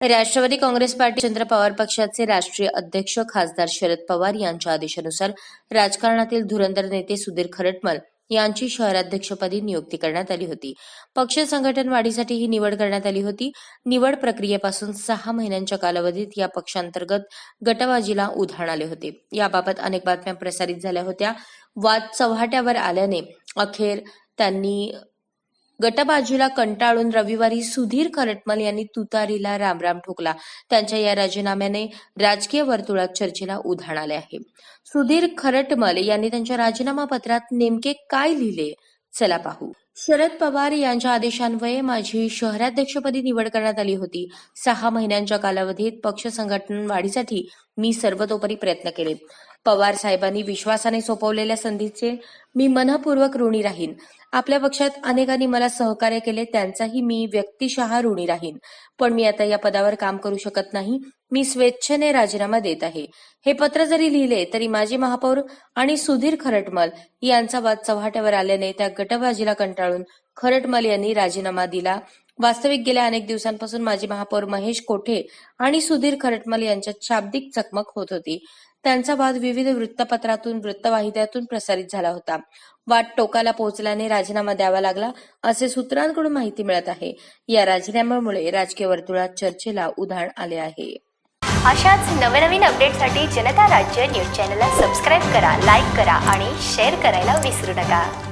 Rashtrawadi Congress party Chandra Pawar पक्षाचे राष्ट्रीय अध्यक्ष खासदार शरद पवार यांच्या आदेशानुसार राजकारणातील धुरंधर नेते सुधीर खरटमल यांची शहराध्यक्षपदी नियुक्ती करण्यात आली होती. पक्ष संघटन वाढीसाठी ही निवड करण्यात आली होती. निवड प्रक्रियेपासून सहा महिन्यांच्या कालावधीत या पक्षांतर्गत गटबाजीला उधाण आले होते. याबाबत अनेक बातम्या प्रसारित झाल्या होत्या. वाद चव्हाट्यावर आल्याने अखेर त्यांनी गटबाजीला कंटाळून रविवारी सुधीर खरटमल यांनी तुतारीला रामराम ठोकला. त्यांच्या या राजीनाम्याने राजकीय वर्तुळात चर्चेला उधाण आले आहे. सुधीर खरटमल यांनी त्यांच्या राजीनामा पत्रात नेमके काय लिहिले? चला पाहू. शरद पवार यांच्या आदेशान्वये माझी शहराध्यक्षपदी निवड करण्यात आली होती. सहा महिन्यांच्या कालावधीत पक्ष संघटन वाढीसाठी मी सर्वतोपरी प्रयत्न केले. पवार साहेबांनी विश्वासाने सोपवलेल्या संधीचे मी मनपूर्वक ऋणी राहीन. आपल्या पक्षात अनेकांनी मला सहकार्य केले त्यांचाही मी व्यक्तिशः ऋणी राहीन. पण मी आता या पदावर काम करू शकत नाही. मी स्वेच्छेने राजीनामा देत आहे. हे पत्र जरी लिहिले तरी माजी महापौर आणि सुधीर खरटमल यांचा वाद चव्हाट्यावर आल्याने त्या गटबाजीला कंटाळून खरटमल यांनी राजीनामा दिला. वास्तविक गेल्या अनेक दिवसांपासून माजी महापौर महेश कोठे आणि सुधीर खरटमल यांच्यात शाब्दिक चकमक होत होती. त्यांचा वाद विविध वृत्तपत्रातून वृत्तवाहिन्यातून प्रसारित झाला होता. वाद टोकाला पोहोचल्याने राजीनामा द्यावा लागला असे सूत्रांकडून माहिती मिळत आहे. या राजीनाम्यामुळे राजकीय वर्तुळात चर्चेला उधाण आले आहे. अशाच नवनवीन अपडेटसाठी जनता राज्य न्यूज चॅनलला सबस्क्राईब करा लाईक करा आणि शेअर करायला विसरू नका.